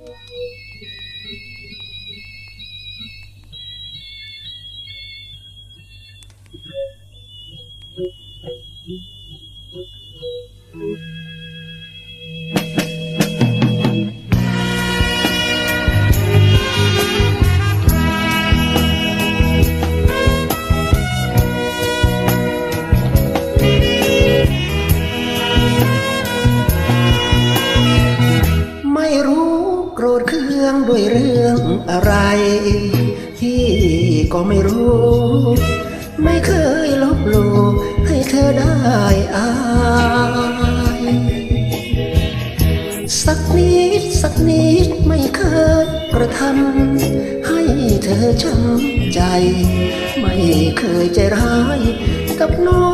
ไม่ ด้วยเรื่องอะไร ที่ก็ไม่รู้ ไม่เคยลบหลู่ให้เธอได้อาย สักนิดสักนิดไม่เคยกระทำให้เธอช้ำใจ ไม่เคยใจร้าย กับน้อ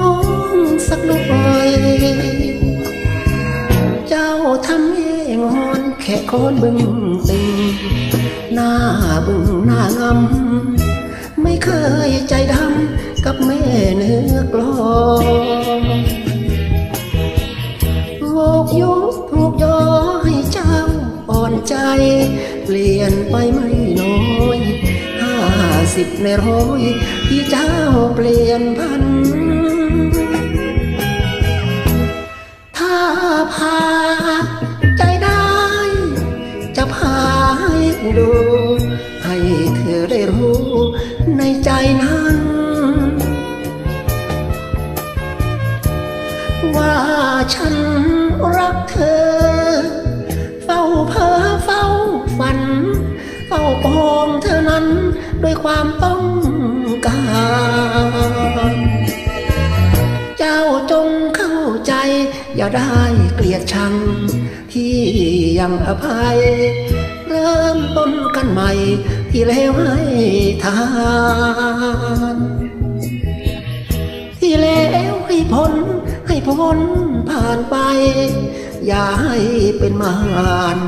งสักหน่อย ทำให้งอนแค่คนบึงติงหน้าบึงหน้างำไม่เคยใจดำกับแม่เนื้อกลอนโวกยุกถูกย้อให้เจ้าอ่อนใจ เปลี่ยนไปไม่น้อยห้าสิบในร้อยที่เจ้าเปลี่ยนพัน ดู ให้เธอได้รู้ในใจนั้น ว่าฉันรักเธอ เฝ้าเพ้อเฝ้าฝัน เฝ้าปองเธอนั้นด้วยความต้องการ เจ้าจงเข้าใจ อย่าได้เกลียดชังที่ยังอภัย เริ่มต้นกันใหม่ ที่แล้วให้ทาน ที่แล้วให้พ้นให้พ้นผ่านไป อย่าให้เป็นมาร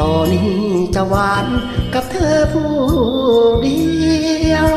ตอนนี้จะหวานกับเธอผู้เดียว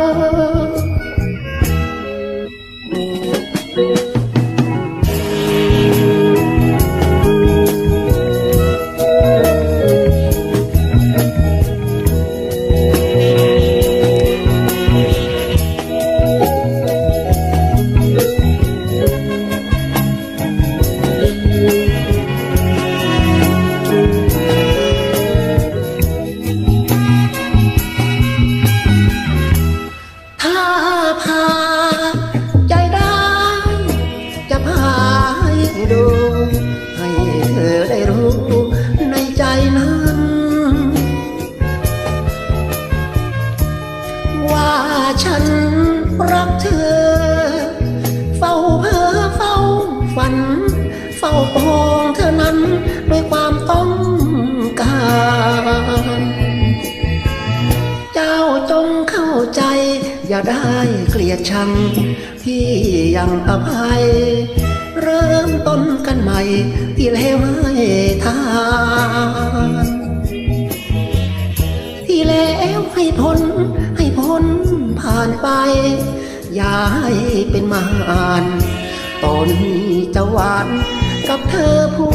อย่าได้เกลียดชังที่ยังอภัย เริ่มต้นกันใหม่ ที่แล้วให้ทาน ที่แล้วให้พ้นให้พ้นผ่านไป อย่าให้เป็นมารตอนนี้จะหวานกับเธอผู้